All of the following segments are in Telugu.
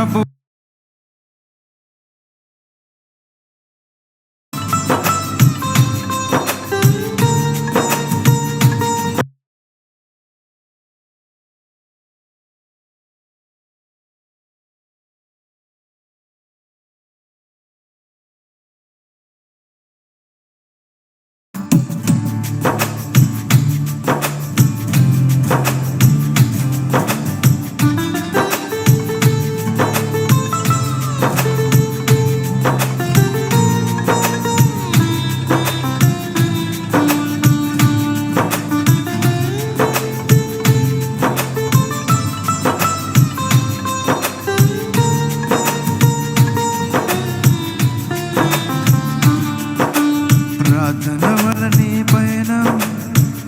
i'm trouble. ప్రార్థన వలనే పయనం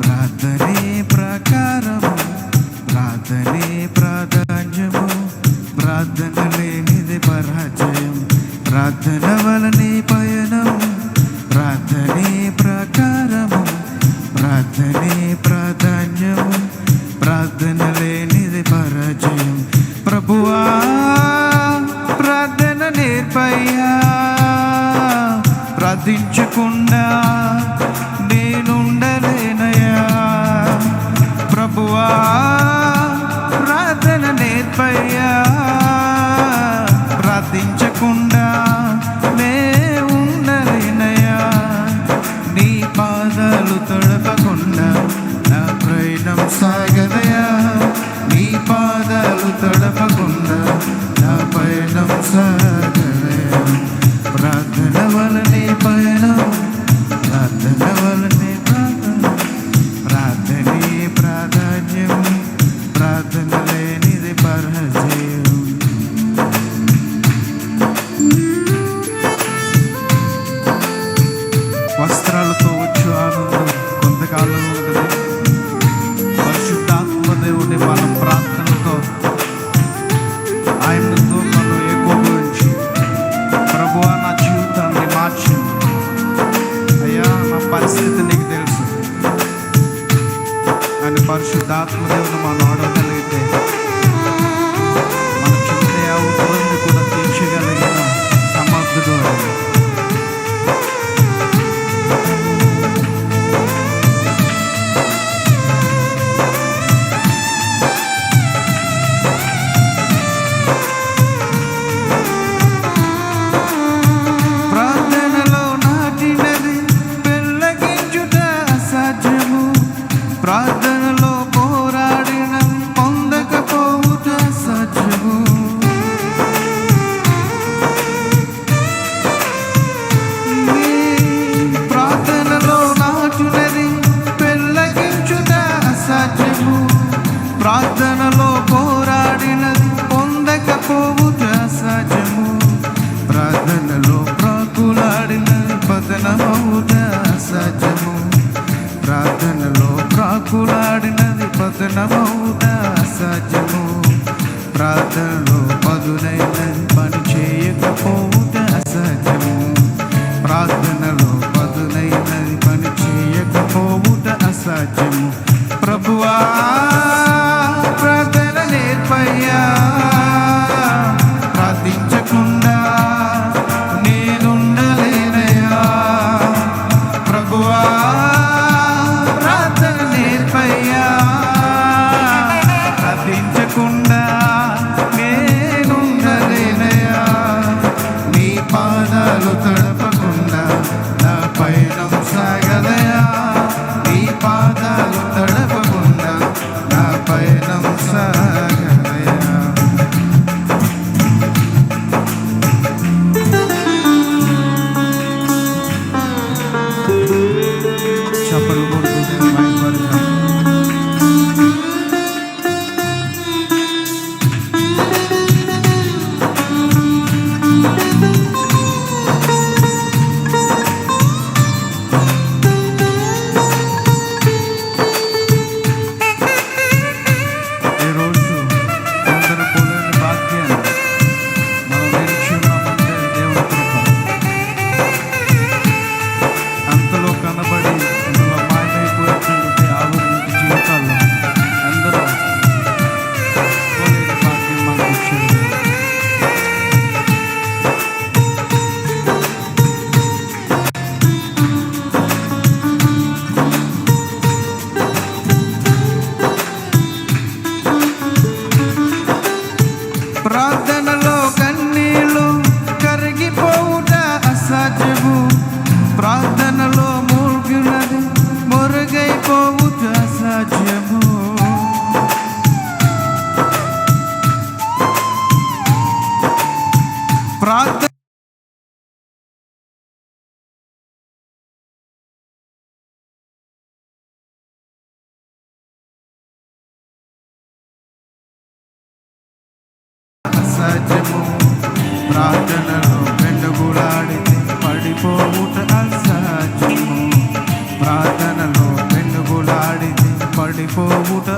ప్రార్థనే ప్రకారం ప్రార్థనే ప్రాధాన్యము ప్రార్థన లేనిది పరాజయం. ప్రార్థన వలనే పయనం ప్రార్థనే ప్రకారము ప్రార్థనే ప్ర বাবা Atmosphäre. ప్రార్థనలో కాకులాడినది పతనమవుదా అసాధ్యము? ప్రార్థనలో పదునైనది పని చేయకపోవుదా అసాధ్యము? ప్రార్థనలో పదునైనది పని చేయకపోవుదా అసాధ్యము? ప్రభువా అసత్యము ప్రార్థనలో వెన్నుగులాడితే పడిపోవుట అసత్యము ప్రార్థనలో వెన్నుగులాడితే పడిపోవుట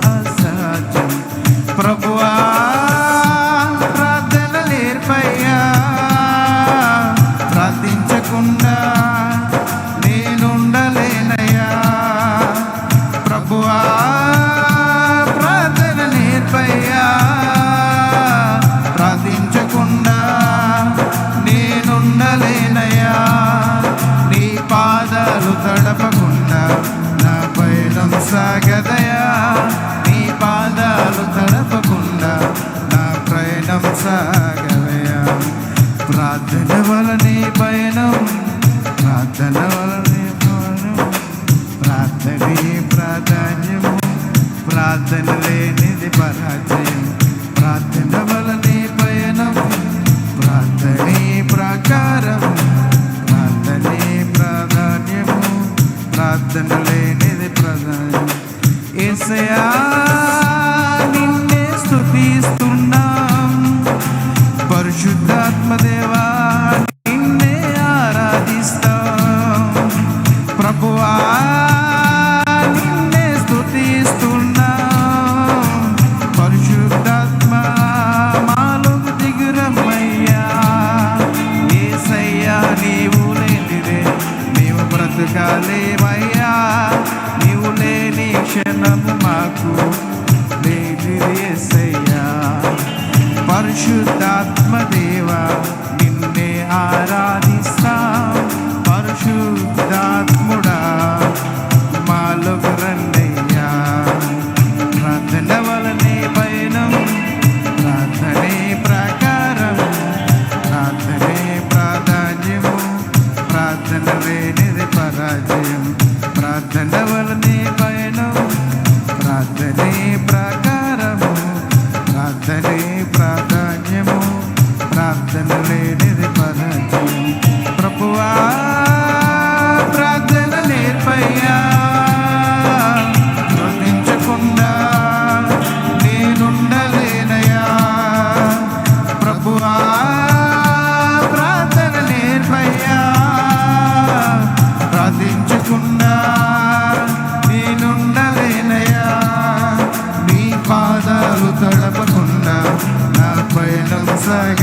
casa जीवन में తడపకుండా నా పైన సాగ